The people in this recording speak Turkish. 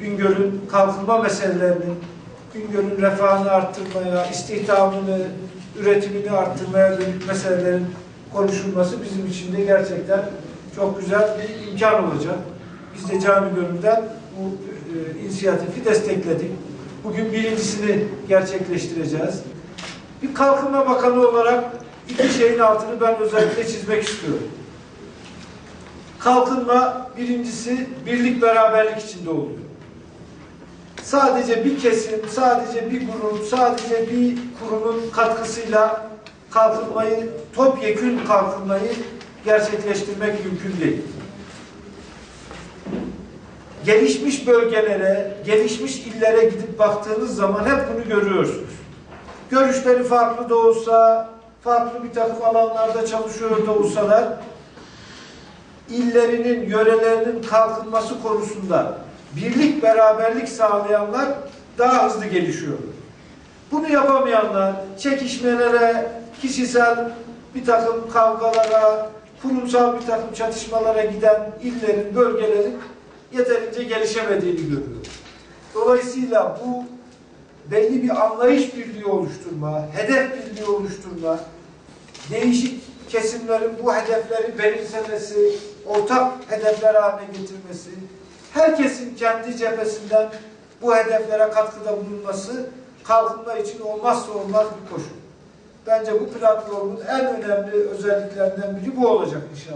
Bingöl'ün kalkınma meselelerini, Bingöl'ün refahını arttırmaya, istihdamını, üretimini arttırmaya dönük meselelerin konuşulması bizim için de gerçekten çok güzel bir imkan olacak. Biz de cami gönülden bu e, inisiyatifi destekledik. Bugün birincisini gerçekleştireceğiz. Bir kalkınma bakanı olarak iki şeyin altını ben özellikle çizmek istiyorum. Kalkınma birincisi birlik beraberlik içinde oluyor. Sadece bir kesim, sadece bir grup, sadece bir kurumun katkısıyla kalkınmayı, topyekün kalkınmayı gerçekleştirmek mümkün değil. Gelişmiş bölgelere, gelişmiş illere gidip baktığınız zaman hep bunu görüyorsunuz. Görüşleri farklı da olsa, farklı bir takım alanlarda çalışıyor da olsalar, illerinin, yörelerinin kalkınması konusunda birlik, beraberlik sağlayanlar daha hızlı gelişiyor. Bunu yapamayanlar, çekişmelere, kişisel bir takım kavgalara, kurumsal bir takım çatışmalara giden illerin, bölgelerin yeterince gelişemediğini görüyoruz. Dolayısıyla bu belli bir anlayış birliği oluşturma, hedef birliği oluşturma, değişik kesimlerin bu hedefleri belirsemesi, ortak hedefler haline getirmesi, herkesin kendi cephesinden bu hedeflere katkıda bulunması kalkınma için olmazsa olmaz bir koşul. Bence bu platformun en önemli özelliklerinden biri bu olacak inşallah.